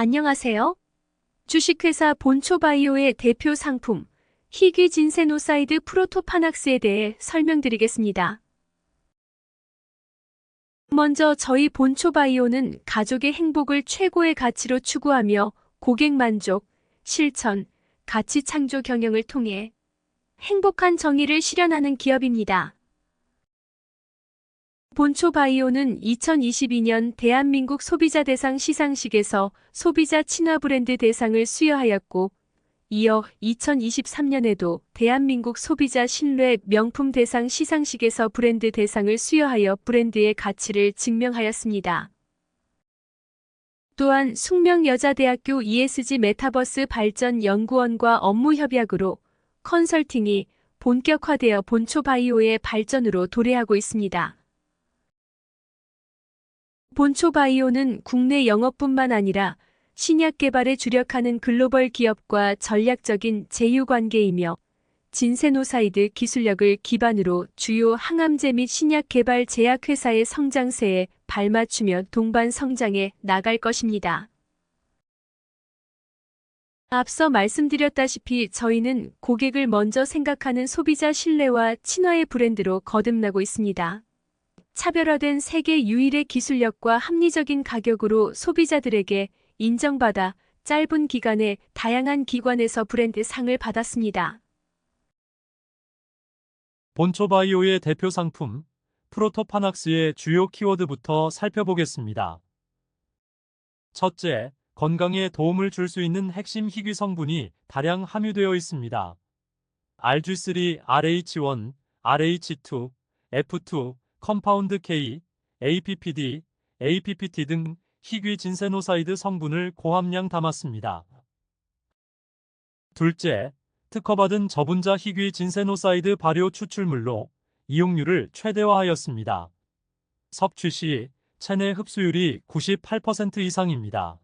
안녕하세요. 주식회사 본초바이오의 대표 상품 희귀 진세노사이드 프로토파낙스에 대해 설명드리겠습니다. 먼저 저희 본초바이오는 가족의 행복을 최고의 가치로 추구하며 고객 만족, 실천, 가치 창조 경영을 통해 행복한 정의를 실현하는 기업입니다. 본초바이오는 2022년 대한민국 소비자 대상 시상식에서 소비자 친화 브랜드 대상을 수여하였고, 이어 2023년에도 대한민국 소비자 신뢰 명품 대상 시상식에서 브랜드 대상을 수여하여 브랜드의 가치를 증명하였습니다. 또한 숙명여자대학교 ESG 메타버스 발전 연구원과 업무 협약으로 컨설팅이 본격화되어 본초바이오의 발전으로 도래하고 있습니다. 본초바이오는 국내 영업뿐만 아니라 신약 개발에 주력하는 글로벌 기업과 전략적인 제휴 관계이며 진세노사이드 기술력을 기반으로 주요 항암제 및 신약 개발 제약회사의 성장세에 발맞추며 동반 성장해 나갈 것입니다. 앞서 말씀드렸다시피 저희는 고객을 먼저 생각하는 소비자 신뢰와 친화의 브랜드로 거듭나고 있습니다. 차별화된 세계 유일의 기술력과 합리적인 가격으로 소비자들에게 인정받아 짧은 기간에 다양한 기관에서 브랜드 상을 받았습니다. 본초바이오의 대표 상품 프로토파낙스의 주요 키워드부터 살펴보겠습니다. 첫째, 건강에 도움을 줄 수 있는 핵심 희귀 성분이 다량 함유되어 있습니다. RG3, RH1, RH2, F2, 컴파운드 K, APPD, APPT 등 희귀 진세노사이드 성분을 고함량 담았습니다. 둘째, 특허받은 저분자 희귀 진세노사이드 발효 추출물로 이용률을 최대화하였습니다. 섭취 시 체내 흡수율이 98% 이상입니다.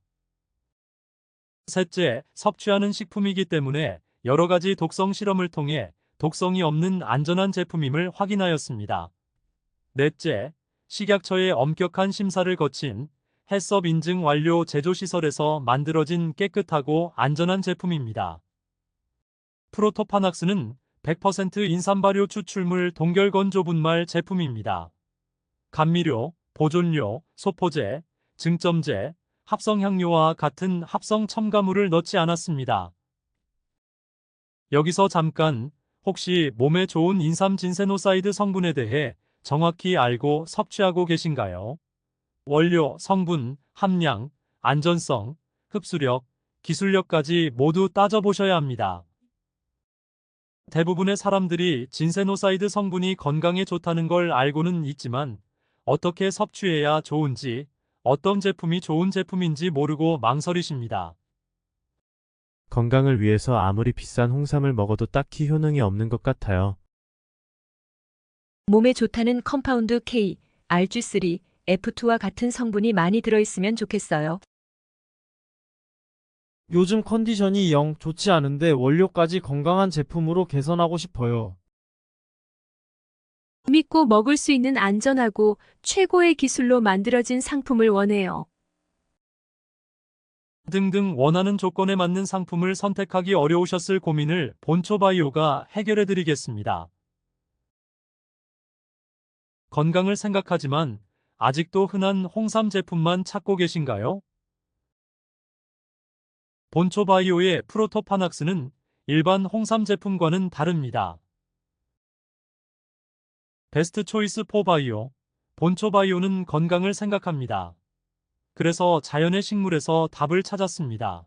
셋째, 섭취하는 식품이기 때문에 여러 가지 독성 실험을 통해 독성이 없는 안전한 제품임을 확인하였습니다. 넷째, 식약처의 엄격한 심사를 거친 해썹 인증 완료 제조시설에서 만들어진 깨끗하고 안전한 제품입니다. 프로토파낙스는 100% 인삼발효 추출물 동결건조 분말 제품입니다. 감미료, 보존료, 소포제, 증점제, 합성향료와 같은 합성 첨가물을 넣지 않았습니다. 여기서 잠깐 혹시 몸에 좋은 인삼 진세노사이드 성분에 대해 정확히 알고 섭취하고 계신가요? 원료, 성분, 함량, 안전성, 흡수력, 기술력까지 모두 따져보셔야 합니다. 대부분의 사람들이 진세노사이드 성분이 건강에 좋다는 걸 알고는 있지만 어떻게 섭취해야 좋은지, 어떤 제품이 좋은 제품인지 모르고 망설이십니다. 건강을 위해서 아무리 비싼 홍삼을 먹어도 딱히 효능이 없는 것 같아요. 몸에 좋다는 컴파운드 K, RG3, F2와 같은 성분이 많이 들어있으면 좋겠어요. 요즘 컨디션이 영 좋지 않은데 원료까지 건강한 제품으로 개선하고 싶어요. 믿고 먹을 수 있는 안전하고 최고의 기술로 만들어진 상품을 원해요. 등등 원하는 조건에 맞는 상품을 선택하기 어려우셨을 고민을 본초바이오가 해결해 드리겠습니다. 건강을 생각하지만 아직도 흔한 홍삼 제품만 찾고 계신가요? 본초바이오의 프로토파낙스는 일반 홍삼 제품과는 다릅니다. 베스트 초이스 포바이오, 본초바이오는 건강을 생각합니다. 그래서 자연의 식물에서 답을 찾았습니다.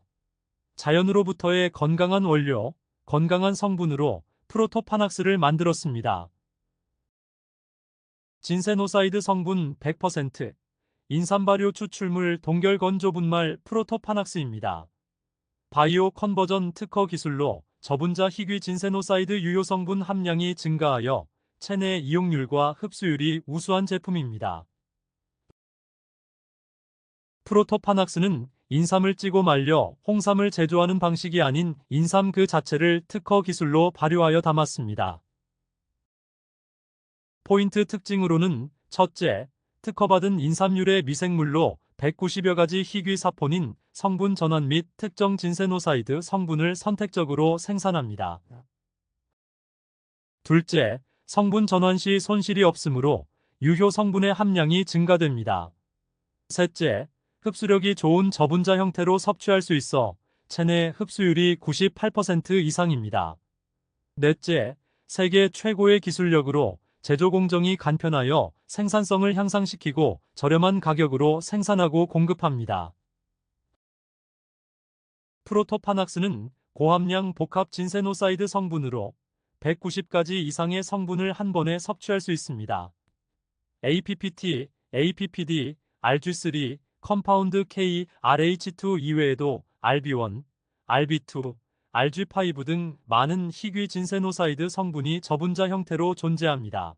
자연으로부터의 건강한 원료, 건강한 성분으로 프로토파낙스를 만들었습니다. 진세노사이드 성분 100%, 인삼발효 추출물 동결 건조 분말 프로토파낙스입니다. 바이오 컨버전 특허 기술로 저분자 희귀 진세노사이드 유효 성분 함량이 증가하여 체내 이용률과 흡수율이 우수한 제품입니다. 프로토파낙스는 인삼을 찌고 말려 홍삼을 제조하는 방식이 아닌 인삼 그 자체를 특허 기술로 발효하여 담았습니다. 포인트 특징으로는 첫째, 특허받은 인삼유래 미생물로 190여 가지 희귀 사포닌 성분 전환 및 특정 진세노사이드 성분을 선택적으로 생산합니다. 둘째, 성분 전환 시 손실이 없으므로 유효 성분의 함량이 증가됩니다. 셋째, 흡수력이 좋은 저분자 형태로 섭취할 수 있어 체내 흡수율이 98% 이상입니다. 넷째, 세계 최고의 기술력으로 제조 공정이 간편하여 생산성을 향상시키고 저렴한 가격으로 생산하고 공급합니다. 프로토파낙스는 고함량 복합 진세노사이드 성분으로 190가지 이상의 성분을 한 번에 섭취할 수 있습니다. APPT, APPD, RG3, 컴파운드 K, RH2 이외에도 RB1, RB2, RG5 등 많은 희귀 진세노사이드 성분이 저분자 형태로 존재합니다.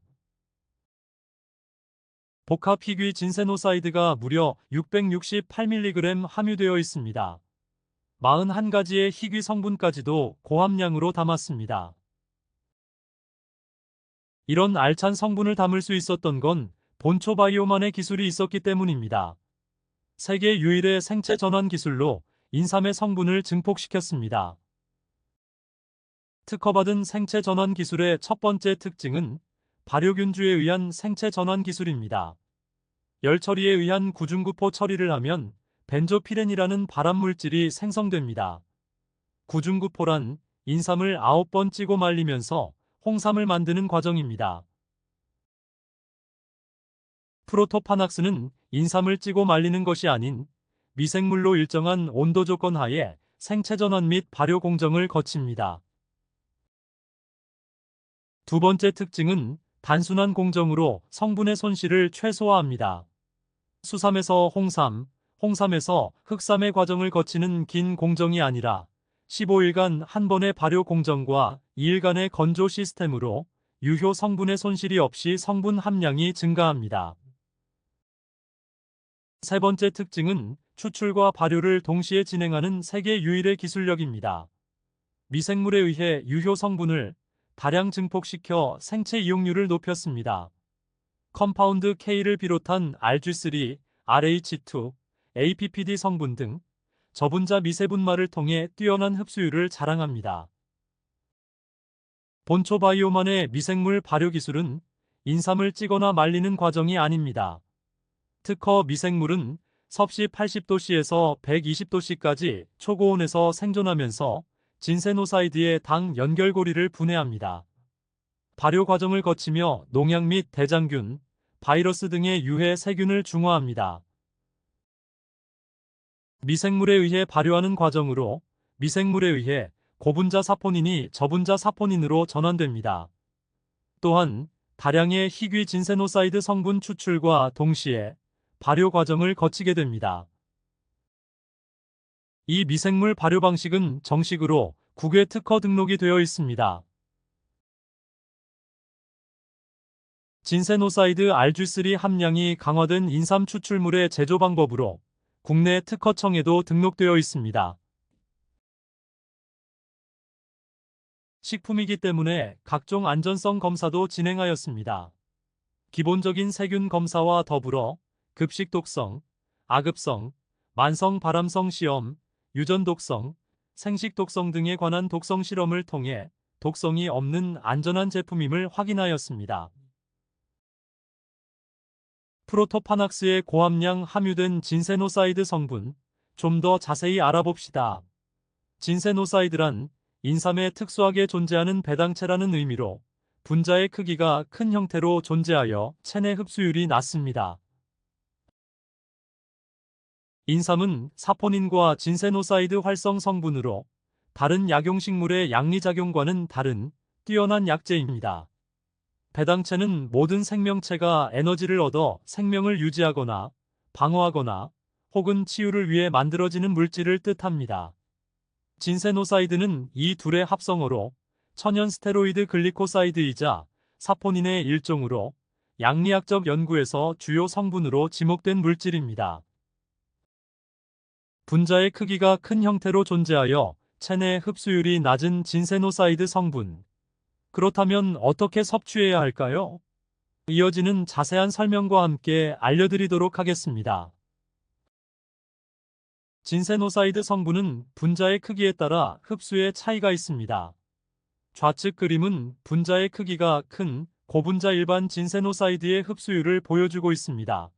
복합 희귀 진세노사이드가 무려 668mg 함유되어 있습니다. 41가지의 희귀 성분까지도 고함량으로 담았습니다. 이런 알찬 성분을 담을 수 있었던 건 본초 바이오만의 기술이 있었기 때문입니다. 세계 유일의 생체 전환 기술로 인삼의 성분을 증폭시켰습니다. 특허받은 생체 전환 기술의 첫 번째 특징은 발효균주에 의한 생체 전환 기술입니다. 열 처리에 의한 구중구포 처리를 하면 벤조피렌이라는 발암 물질이 생성됩니다. 구중구포란 인삼을 9번 찌고 말리면서 홍삼을 만드는 과정입니다. 프로토파낙스는 인삼을 찌고 말리는 것이 아닌 미생물로 일정한 온도 조건 하에 생체 전환 및 발효 공정을 거칩니다. 두 번째 특징은 단순한 공정으로 성분의 손실을 최소화합니다. 수삼에서 홍삼, 홍삼에서 흑삼의 과정을 거치는 긴 공정이 아니라 15일간 한 번의 발효 공정과 2일간의 건조 시스템으로 유효 성분의 손실이 없이 성분 함량이 증가합니다. 세 번째 특징은 추출과 발효를 동시에 진행하는 세계 유일의 기술력입니다. 미생물에 의해 유효 성분을 다량 증폭시켜 생체 이용률을 높였습니다. 컴파운드 K를 비롯한 RG3, RH2, APPD 성분 등 저분자 미세분말을 통해 뛰어난 흡수율을 자랑합니다. 본초 바이오만의 미생물 발효 기술은 인삼을 찌거나 말리는 과정이 아닙니다. 특허 미생물은 섭씨 80도씨에서 120도씨까지 초고온에서 생존하면서 진세노사이드의 당 연결고리를 분해합니다. 발효 과정을 거치며 농약 및 대장균, 바이러스 등의 유해 세균을 중화합니다. 미생물에 의해 발효하는 과정으로 미생물에 의해 고분자 사포닌이 저분자 사포닌으로 전환됩니다. 또한 다량의 희귀 진세노사이드 성분 추출과 동시에 발효 과정을 거치게 됩니다. 이 미생물 발효 방식은 정식으로 국외 특허 등록이 되어 있습니다. 진세노사이드 RG3 함량이 강화된 인삼 추출물의 제조 방법으로 국내 특허청에도 등록되어 있습니다. 식품이기 때문에 각종 안전성 검사도 진행하였습니다. 기본적인 세균 검사와 더불어 급식 독성, 아급성, 만성 발암성 시험, 유전 독성, 생식 독성 등에 관한 독성 실험을 통해 독성이 없는 안전한 제품임을 확인하였습니다. 프로토파낙스의 고함량 함유된 진세노사이드 성분, 좀 더 자세히 알아봅시다. 진세노사이드란 인삼에 특수하게 존재하는 배당체라는 의미로 분자의 크기가 큰 형태로 존재하여 체내 흡수율이 낮습니다. 인삼은 사포닌과 진세노사이드 활성 성분으로 다른 약용식물의 양리작용과는 다른 뛰어난 약재입니다. 배당체는 모든 생명체가 에너지를 얻어 생명을 유지하거나 방어하거나 혹은 치유를 위해 만들어지는 물질을 뜻합니다. 진세노사이드는 이 둘의 합성어로 천연 스테로이드 글리코사이드이자 사포닌의 일종으로 양리학적 연구에서 주요 성분으로 지목된 물질입니다. 분자의 크기가 큰 형태로 존재하여 체내 흡수율이 낮은 진세노사이드 성분. 그렇다면 어떻게 섭취해야 할까요? 이어지는 자세한 설명과 함께 알려드리도록 하겠습니다. 진세노사이드 성분은 분자의 크기에 따라 흡수의 차이가 있습니다. 좌측 그림은 분자의 크기가 큰 고분자 일반 진세노사이드의 흡수율을 보여주고 있습니다.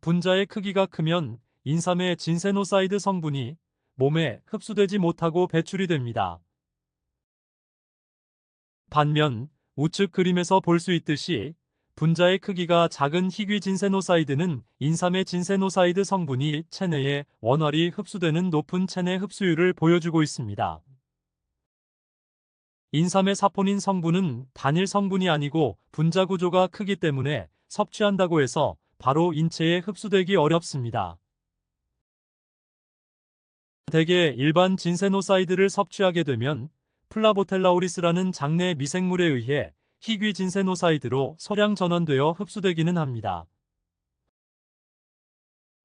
분자의 크기가 크면 인삼의 진세노사이드 성분이 몸에 흡수되지 못하고 배출이 됩니다. 반면 우측 그림에서 볼 수 있듯이 분자의 크기가 작은 희귀 진세노사이드는 인삼의 진세노사이드 성분이 체내에 원활히 흡수되는 높은 체내 흡수율을 보여주고 있습니다. 인삼의 사포닌 성분은 단일 성분이 아니고 분자 구조가 크기 때문에 섭취한다고 해서 바로 인체에 흡수되기 어렵습니다. 대개 일반 진세노사이드를 섭취하게 되면 플라보텔라오리스라는 장내 미생물에 의해 희귀 진세노사이드로 소량 전환되어 흡수되기는 합니다.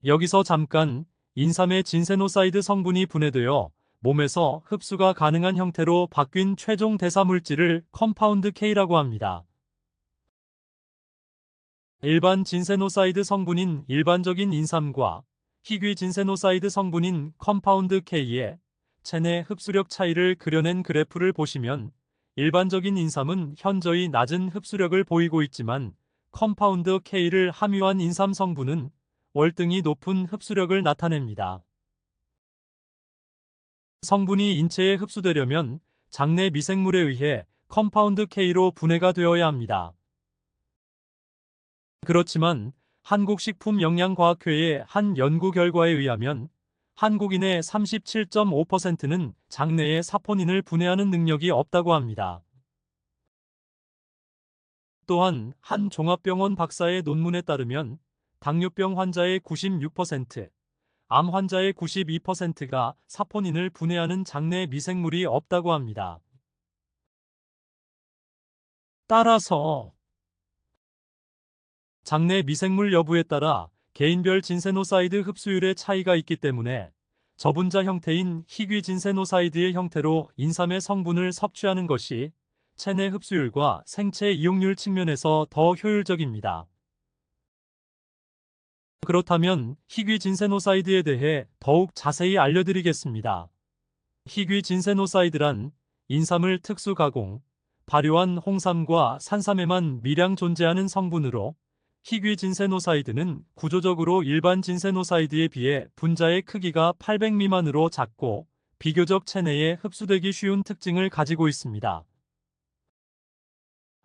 여기서 잠깐 인삼의 진세노사이드 성분이 분해되어 몸에서 흡수가 가능한 형태로 바뀐 최종 대사 물질을 컴파운드 K라고 합니다. 일반 진세노사이드 성분인 일반적인 인삼과 희귀 진세노사이드 성분인 컴파운드 K의 체내 흡수력 차이를 그려낸 그래프를 보시면 일반적인 인삼은 현저히 낮은 흡수력을 보이고 있지만 컴파운드 K를 함유한 인삼 성분은 월등히 높은 흡수력을 나타냅니다. 성분이 인체에 흡수되려면 장내 미생물에 의해 컴파운드 K로 분해가 되어야 합니다. 그렇지만 한국식품영양과학회의 한 연구 결과에 의하면 한국인의 37.5%는 장내에 사포닌을 분해하는 능력이 없다고 합니다. 또한 한 종합병원 박사의 논문에 따르면 당뇨병 환자의 96%, 암 환자의 92%가 사포닌을 분해하는 장내 미생물이 없다고 합니다. 따라서 장내 미생물 여부에 따라 개인별 진세노사이드 흡수율의 차이가 있기 때문에 저분자 형태인 희귀 진세노사이드의 형태로 인삼의 성분을 섭취하는 것이 체내 흡수율과 생체 이용률 측면에서 더 효율적입니다. 그렇다면 희귀 진세노사이드에 대해 더욱 자세히 알려드리겠습니다. 희귀 진세노사이드란 인삼을 특수 가공, 발효한 홍삼과 산삼에만 미량 존재하는 성분으로 희귀 진세노사이드는 구조적으로 일반 진세노사이드에 비해 분자의 크기가 800 미만으로 작고 비교적 체내에 흡수되기 쉬운 특징을 가지고 있습니다.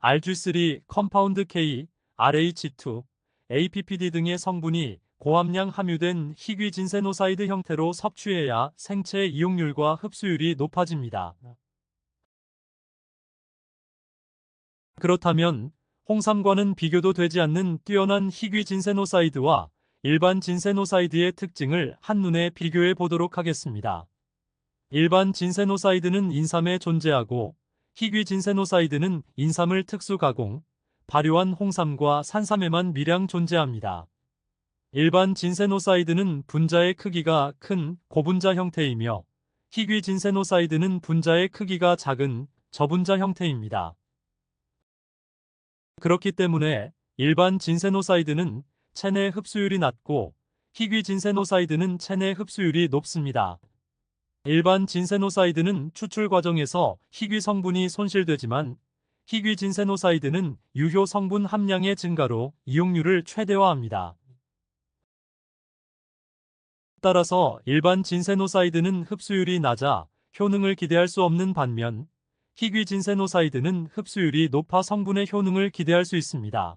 RG3, 컴파운드 K, RH2, APPD 등의 성분이 고함량 함유된 희귀 진세노사이드 형태로 섭취해야 생체 이용률과 흡수율이 높아집니다. 그렇다면 홍삼과는 비교도 되지 않는 뛰어난 희귀 진세노사이드와 일반 진세노사이드의 특징을 한눈에 비교해 보도록 하겠습니다. 일반 진세노사이드는 인삼에 존재하고 희귀 진세노사이드는 인삼을 특수 가공, 발효한 홍삼과 산삼에만 미량 존재합니다. 일반 진세노사이드는 분자의 크기가 큰 고분자 형태이며 희귀 진세노사이드는 분자의 크기가 작은 저분자 형태입니다. 그렇기 때문에 일반 진세노사이드는 체내 흡수율이 낮고 희귀 진세노사이드는 체내 흡수율이 높습니다. 일반 진세노사이드는 추출 과정에서 희귀 성분이 손실되지만 희귀 진세노사이드는 유효 성분 함량의 증가로 이용률을 최대화합니다. 따라서 일반 진세노사이드는 흡수율이 낮아 효능을 기대할 수 없는 반면 희귀 진세노사이드는 흡수율이 높아 성분의 효능을 기대할 수 있습니다.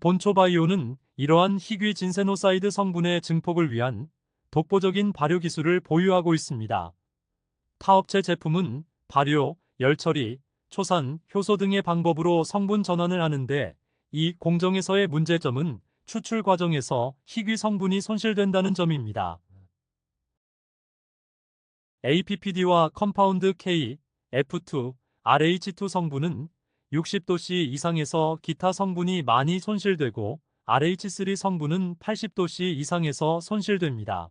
본초바이오는 이러한 희귀 진세노사이드 성분의 증폭을 위한 독보적인 발효 기술을 보유하고 있습니다. 타업체 제품은 발효, 열처리, 초산, 효소 등의 방법으로 성분 전환을 하는데 이 공정에서의 문제점은 추출 과정에서 희귀 성분이 손실된다는 점입니다. APPD와 컴파운드 K, F2, RH2 성분은 60도씨 이상에서 기타 성분이 많이 손실되고 RH3 성분은 80도씨 이상에서 손실됩니다.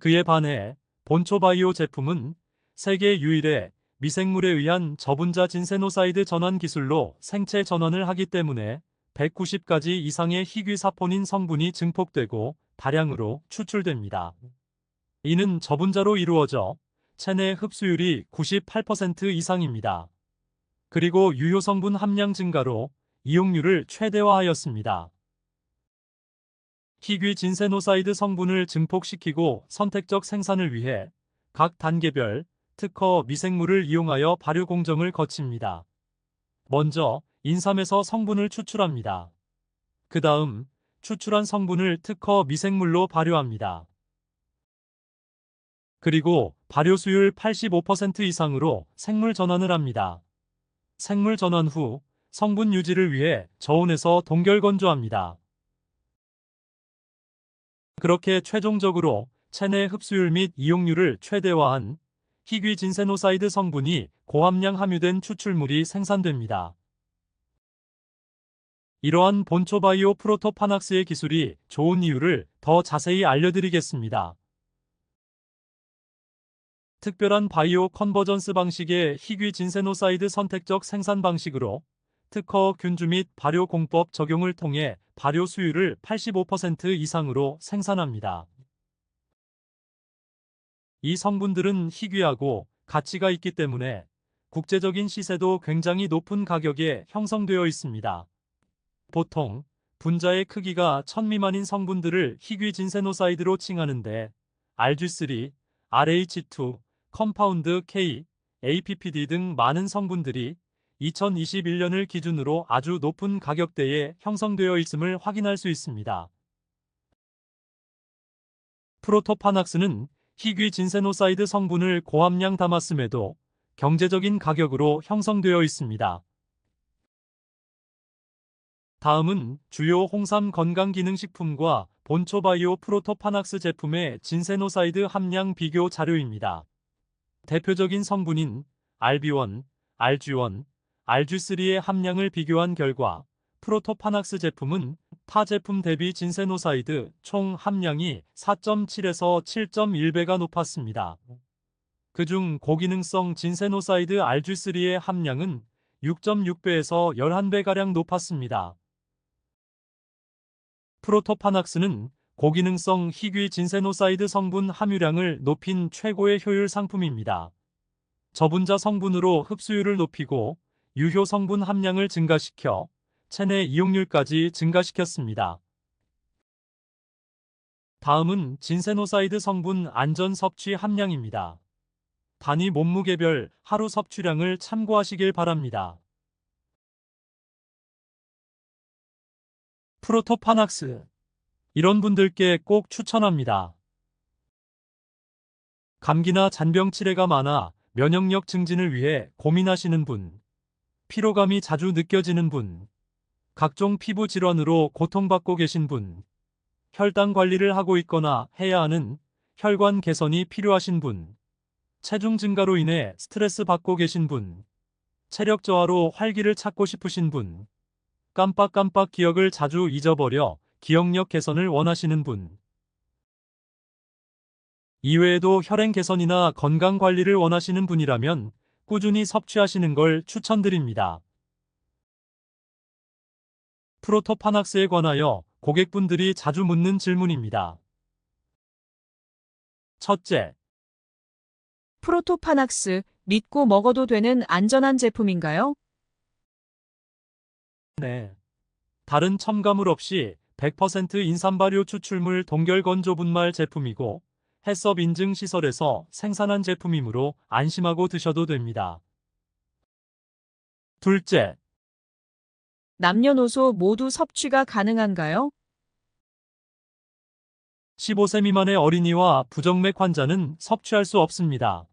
그에 반해 본초바이오 제품은 세계 유일의 미생물에 의한 저분자 진세노사이드 전환 기술로 생체 전환을 하기 때문에 190가지 이상의 희귀사포닌 성분이 증폭되고 다량으로 추출됩니다. 이는 저분자로 이루어져 체내 흡수율이 98% 이상입니다. 그리고 유효 성분 함량 증가로 이용률을 최대화하였습니다. 희귀 진세노사이드 성분을 증폭시키고 선택적 생산을 위해 각 단계별 특허 미생물을 이용하여 발효 공정을 거칩니다. 먼저 인삼에서 성분을 추출합니다. 그 다음 추출한 성분을 특허 미생물로 발효합니다. 그리고 발효 수율 85% 이상으로 생물 전환을 합니다. 생물 전환 후 성분 유지를 위해 저온에서 동결 건조합니다. 그렇게 최종적으로 체내 흡수율 및 이용률을 최대화한 희귀 진세노사이드 성분이 고함량 함유된 추출물이 생산됩니다. 이러한 본초바이오 프로토파낙스의 기술이 좋은 이유를 더 자세히 알려드리겠습니다. 특별한 바이오 컨버전스 방식의 희귀 진세노사이드 선택적 생산 방식으로 특허 균주 및 발효 공법 적용을 통해 발효 수율을 85% 이상으로 생산합니다. 이 성분들은 희귀하고 가치가 있기 때문에 국제적인 시세도 굉장히 높은 가격에 형성되어 있습니다. 보통 분자의 크기가 1000 미만인 성분들을 희귀 진세노사이드로 칭하는데 RG3, RH2, 컴파운드 K, APPD 등 많은 성분들이 2021년을 기준으로 아주 높은 가격대에 형성되어 있음을 확인할 수 있습니다. 프로토파낙스는 희귀 진세노사이드 성분을 고함량 담았음에도 경제적인 가격으로 형성되어 있습니다. 다음은 주요 홍삼 건강기능식품과 본초바이오 프로토파낙스 제품의 진세노사이드 함량 비교 자료입니다. 대표적인 성분인 RB1, RG1, RG3의 함량을 비교한 결과 프로토파낙스 제품은 타 제품 대비 진세노사이드 총 함량이 4.7에서 7.1배가 높았습니다. 그중 고기능성 진세노사이드 RG3의 함량은 6.6배에서 11배가량 높았습니다. 프로토파낙스는 고기능성 희귀 진세노사이드 성분 함유량을 높인 최고의 효율 상품입니다. 저분자 성분으로 흡수율을 높이고 유효 성분 함량을 증가시켜 체내 이용률까지 증가시켰습니다. 다음은 진세노사이드 성분 안전 섭취 함량입니다. 단위 몸무게별 하루 섭취량을 참고하시길 바랍니다. 프로토파낙스 이런 분들께 꼭 추천합니다. 감기나 잔병 치레가 많아 면역력 증진을 위해 고민하시는 분, 피로감이 자주 느껴지는 분, 각종 피부 질환으로 고통받고 계신 분, 혈당 관리를 하고 있거나 해야 하는 혈관 개선이 필요하신 분, 체중 증가로 인해 스트레스 받고 계신 분, 체력 저하로 활기를 찾고 싶으신 분, 깜빡깜빡 기억을 자주 잊어버려 기억력 개선을 원하시는 분. 이외에도 혈행 개선이나 건강 관리를 원하시는 분이라면 꾸준히 섭취하시는 걸 추천드립니다. 프로토파낙스에 관하여 고객분들이 자주 묻는 질문입니다. 첫째, 프로토파낙스 믿고 먹어도 되는 안전한 제품인가요? 네. 다른 첨가물 없이 100% 인삼 발효 추출물 동결 건조 분말 제품이고 해썹 인증 시설에서 생산한 제품이므로 안심하고 드셔도 됩니다. 둘째, 남녀노소 모두 섭취가 가능한가요? 15세 미만의 어린이와 부정맥 환자는 섭취할 수 없습니다.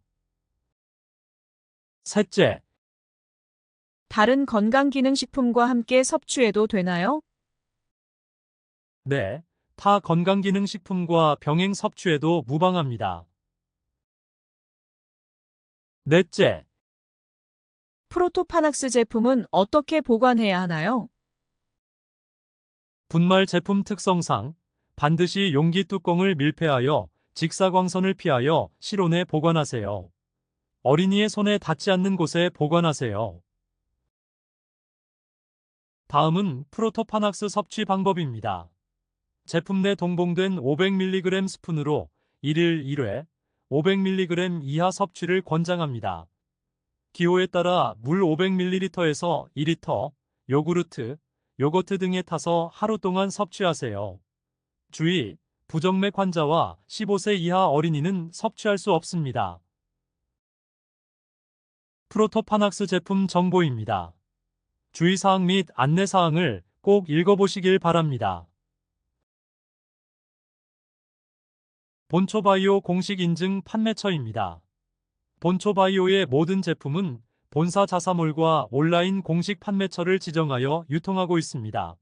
셋째, 다른 건강기능식품과 함께 섭취해도 되나요? 네, 타 건강기능식품과 병행 섭취에도 무방합니다. 넷째, 프로토파낙스 제품은 어떻게 보관해야 하나요? 분말 제품 특성상 반드시 용기 뚜껑을 밀폐하여 직사광선을 피하여 실온에 보관하세요. 어린이의 손에 닿지 않는 곳에 보관하세요. 다음은 프로토파낙스 섭취 방법입니다. 제품 내 동봉된 500mg 스푼으로 1일 1회 500mg 이하 섭취를 권장합니다. 기호에 따라 물 500ml에서 2리터, 요구르트, 요거트 등에 타서 하루 동안 섭취하세요. 주의, 부정맥 환자와 15세 이하 어린이는 섭취할 수 없습니다. 프로토파낙스 제품 정보입니다. 주의사항 및 안내사항을 꼭 읽어보시길 바랍니다. 본초바이오 공식 인증 판매처입니다. 본초바이오의 모든 제품은 본사 자사몰과 온라인 공식 판매처를 지정하여 유통하고 있습니다.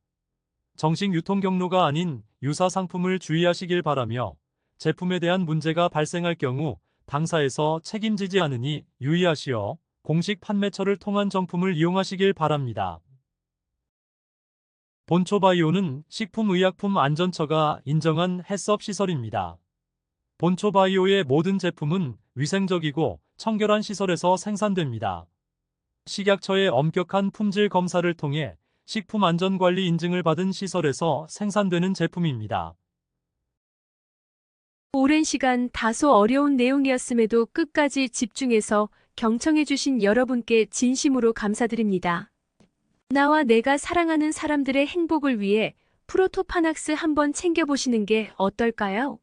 정식 유통 경로가 아닌 유사 상품을 주의하시길 바라며 제품에 대한 문제가 발생할 경우 당사에서 책임지지 않으니 유의하시어 공식 판매처를 통한 정품을 이용하시길 바랍니다. 본초바이오는 식품의약품 안전처가 인정한 해썹 시설입니다. 본초바이오의 모든 제품은 위생적이고 청결한 시설에서 생산됩니다. 식약처의 엄격한 품질 검사를 통해 식품 안전관리 인증을 받은 시설에서 생산되는 제품입니다. 오랜 시간 다소 어려운 내용이었음에도 끝까지 집중해서 경청해주신 여러분께 진심으로 감사드립니다. 나와 내가 사랑하는 사람들의 행복을 위해 프로토파낙스 한번 챙겨보시는 게 어떨까요?